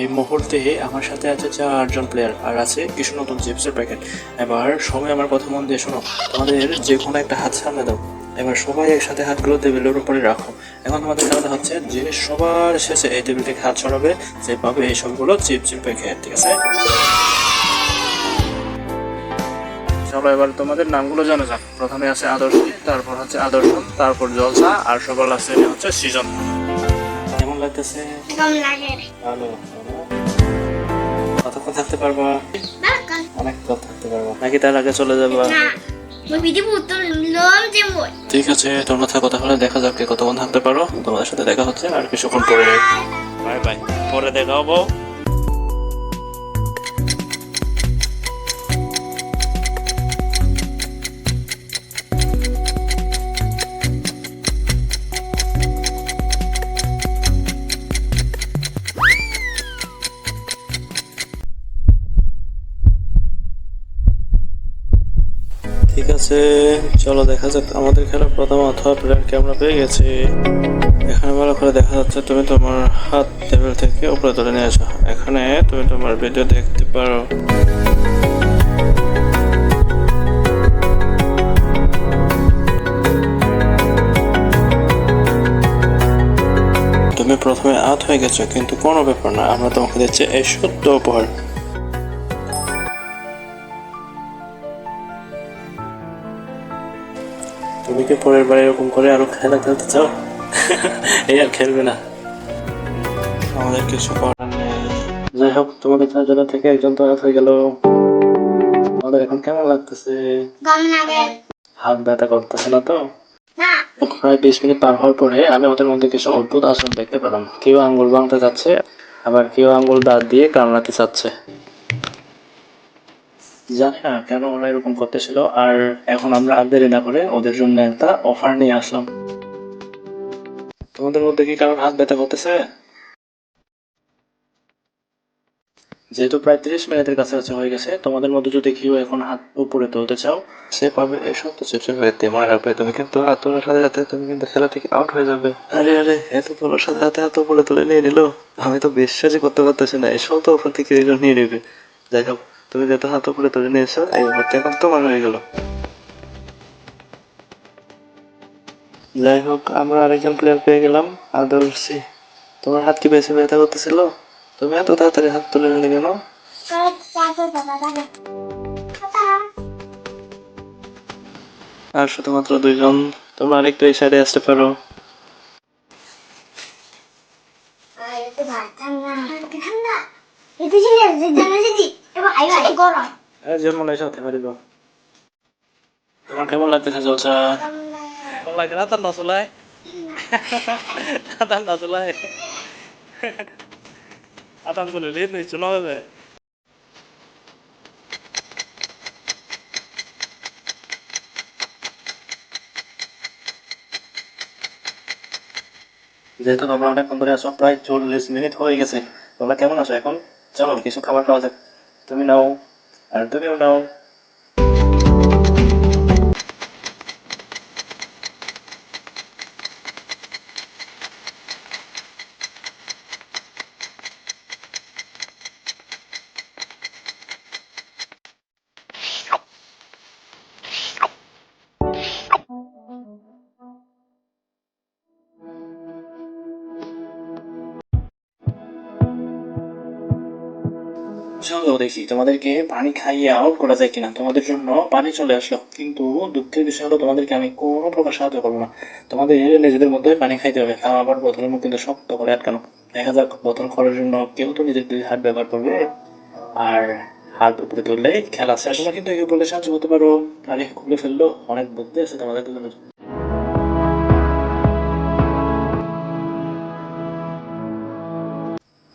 এই মুহূর্তে আমার সাথে আছে চারজন প্লেয়ার আর আছে কিছু নতুন চিপসের প্যাকেট এবার সবাই আমার কথা মন দিয়ে শোনো। তোমাদের যে কোনো একটা হাত সামনে দাও। এবার সবাই একসাথে হাতগুলো টেবিলের উপরে রাখো। এখন তোমাদের খেলাটা হচ্ছে যে সবার শেষে এই টেবিল থেকে হাত ছড়াবে যে পাবে এই সবগুলো চিপসের প্যাকেট ঠিক আছে? চলো এবার তোমাদের নামগুলো জানা যাক। প্রথমে আছে আদর্শ, তারপর হচ্ছে আদর্শন তারপর জলসা, আর সকাল আছে হচ্ছে সিজন। লাগতেছে। কম লাগে। ভালো কতক্ষণ থাকতে পারবা? অনেক অনেকক্ষণ থাকতে পারবা। নাকি তার আগে চলে যাবা. ঠিক আছে তোমরা থাকো তাহলে দেখা যাক কতক্ষণ থাকতে পারো। তোমাদের সাথে দেখা হচ্ছে আর কিছুক্ষণ পরে। Bye bye. পরে দেখা হব। ঠিক আছে, চলো দেখা যাক আমাদের খেলা প্রথম অথবা প্লেয়ারকে আমরা পেয়ে গেছি। এখানে ভালো করে দেখা যাচ্ছে তুমি তোমার হাত টেবিল থেকে উপরে তুলে নিয়ে আসো এখানে তুমি তোমার ভিডিও দেখতে পারো। তুমি প্রথমে আউট হয়ে গেছো, কিন্তু কোনো ব্যাপার না, আমরা তোমাকে দিচ্ছি এই সত্য উপহার। তুমি কি পরের বার এরকম করে আরও খেলা খেলতে চাও? এই আর খেলবে না। আমাদের কিছু করার নেই। যাই হোক তোমাদের চারজনের থেকে একজন তো হয়ে গেল। আমাদের এখন কেমন লাগতেছে? হাত ব্যথা করতেছে না তো? প্রায় বিশ মিনিট পার হওয়ার পরে আমি ওদের মধ্যে কিছু অদ্ভুত আসন দেখতে পেলাম। কেউ আঙ্গুল ভাঙতে যাচ্ছে আবার কেউ আঙ্গুল দাঁত দিয়ে কামড়াতে চাচ্ছে। জানি না কেন ওরা এরকম করতেছিল। আর এখন আমরা আর দেরি না করে ওদের জন্য একটা অফার নিয়ে আসলাম। তোমাদের মধ্যে কি কারোর হাত ব্যথা করতেছে? যেহেতু প্রায় তিরিশ মিনিটের কাছাকাছি হয়ে গেছে তোমাদের মধ্যে যদি কেউ এখন হাত উপরে তুলতে চাও সে পাবে এই তো চিপসের হয়ে মনে রাখবে তুমি কিন্তু হাত তোলার সাথে সাথে তুমি কিন্তু খেলা থেকে আউট হয়ে যাবে। আরে আরে এত তোলার সাথে সাথে হাত উপরে তুলে নিয়ে নিল? আমি তো বিশ্বাসই করতে পারতেছি না এসব তো ওখান থেকে নিয়ে নেবে। যাই হোক। তুমি যেহেতু হাত উপরে তুলে নিয়েছো, এই মুহূর্তে এখন তোমার হয়ে গেল। যাই হোক, আমরা আরেকজন প্লেয়ার পেয়ে গেলাম, আদর্শী তোমার হাত কি বেশি ব্যথা করতেছিল? তুমি এত তাড়াতাড়ি হাত তুলে নিলে কেন. আর শুধুমাত্র দুইজন, তোমরা আরেকটু এই সাইডে আসতে পারো। Itu batang lah. Batang lah. Itu sini, jangan sini. Coba ayo, ayo gorong. একজন মনে সাথে পারিব তোমার কেমন লাগতেছে জলসা কেমন লাগে না তার নচলায় তার নচলায় আতান বলে লেট নেই চলো হবে যেহেতু তোমরা অনেকক্ষণ ধরে আসো প্রায় চল্লিশ মিনিট হয়ে গেছে তোমরা কেমন আছো এখন চলো কিছু খাবার খাওয়া যাক তুমি নাও আর তুমিও নাও চলো দেখি, তোমাদেরকে পানি খাইয়ে আউট করা যায় কিনা? তোমাদের জন্য পানি চলে আসলো। কিন্তু দুঃখের বিষয় হলো, তোমাদেরকে আমি কোনো প্রকার সাহায্য করব না। তোমাদের নিজেদের মধ্যে পানি খাইতে হবে। তাও আবার বোতলের মুখ কিন্তু শক্ত করে আটকানো। দেখা যাক, বোতল করার জন্য কেউ তো নিজের দুই হাত ব্যবহার করবে। আর হাত উপরে তুললে খেলা শেষ। তোমরা কিন্তু একে বলে সাহায্য করতে পারো। আরে খুলে ফেলল, অনেক বুদ্ধি আছে তোমাদের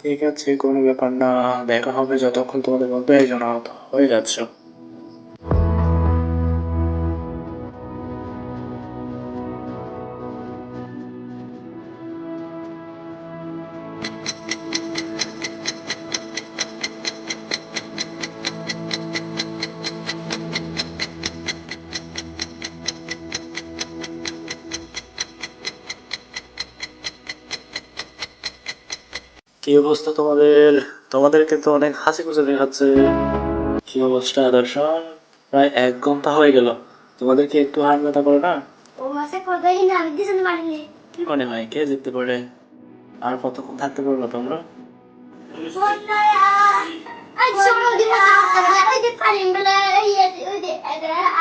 ঠিক আছে কোনো ব্যাপার না। দেখা হবে যতক্ষণ তোমাদের মধ্যে একজন আহত হয়ে যাচ্ছ। কি অবস্থা তোমাদের? তোমাদেরকে তো অনেক হাসি খুশি দেখাচ্ছে। কি অবস্থা দর্শন? প্রায় এক ঘণ্টা হয়ে গেল। তোমাদের কি একটু হার ব্যথা করে না? ও মাসে কোথায় না আমি দিছেন মারিনি কি মনে হয়? কে জিততে পারে? আর কতক্ষণ থাকতে পারবে তোমরা?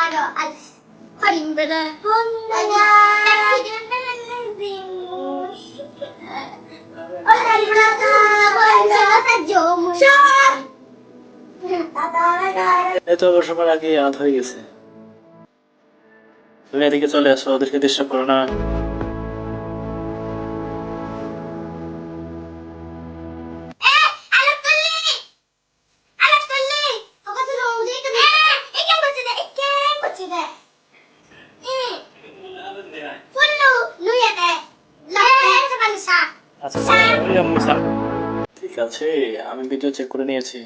আরও আজ পারিম বলে হন্না ওই পারিম না তো ওই জায়গাটা জম এই তো আবার সবার আগে আধ হয়ে গেছে। তুমি এদিকে চলে আসো, ওদেরকে ডিস্টার্ব করো না। আছে, আমি ভিডিও চেক করে নিয়েছি।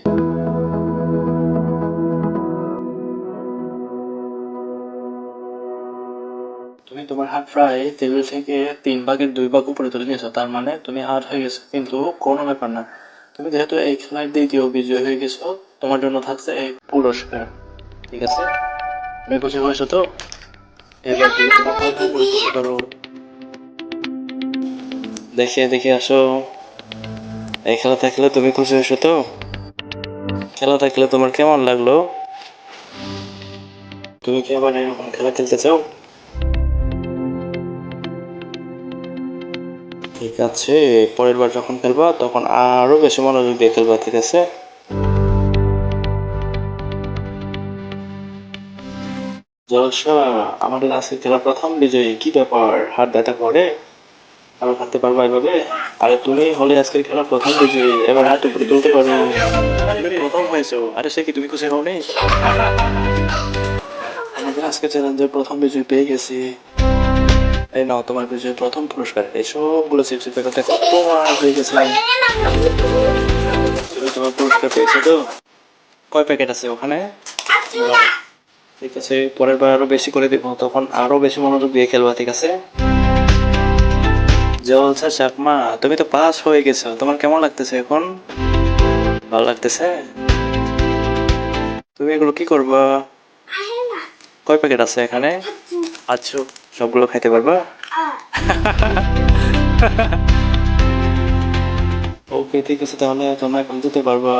তুমি তোমার হাত প্রায় টেবিল থেকে তিন ভাগের দুই ভাগ উপরে তুলে নিয়েছো, তার মানে তুমি আউট হয়ে গেছো, কিন্তু কোনো ব্যাপার না। তুমি যেহেতু এই খেলার দ্বিতীয় বিজয় হয়ে গেছো, তোমার জন্য থাকছে এই পুরস্কার ঠিক আছে? তুমি খুশি হয়েছো তো? দেখে দেখে আসো। এই খেলা থাকলে তুমি খুশি হয়েছো তো? খেলা থাকলে তোমার কেমন লাগল? তুমি কি আবার এরকম খেলা খেলতে চাও? ঠিক আছে, পরের বার যখন খেলবা, তখন আরও বেশি মনোযোগ দিয়ে খেলবা, ঠিক আছে? জলসা আমাদের আজকে খেলা প্রথম বিজয়ী, কি ব্যাপার? হাত ব্যথা করে? আরও খাতে পারবা এভাবে। আরে তুমি হলে আজকের খেলা প্রথম বিজয়ী এবার হাত তুলতে পারো তুমি প্রথম হয়েছো আরে সে কি তুমি খুশি হওনি? আমাদের আজকে চ্যালেঞ্জের প্রথম বিজয় পেয়ে গেছি। এই নাও তোমার বিজয় প্রথম পুরস্কার। এই সবগুলো চিপসের প্যাকেট দেখো তোমার হয়ে গেছে তুমি তোমার পুরস্কার পেয়েছ তো? কয় প্যাকেট আছে ওখানে? ঠিক আছে পরের বার আরও বেশি করে দেবো তখন আরও বেশি মনোযোগ দিয়ে খেলবা ঠিক আছে? জলসা চাকমা তুমি তো পাস হয়ে গেছো। তোমার কেমন লাগতেছে এখন? ভালো লাগতেছে? তুমি এগুলো কি করবা? কয় প্যাকেট আছে এখানে? আচ্ছা সবগুলো খাইতে পারবা? ওকে ঠিক আছে তাহলে তোমরা এখন যেতে পারবা।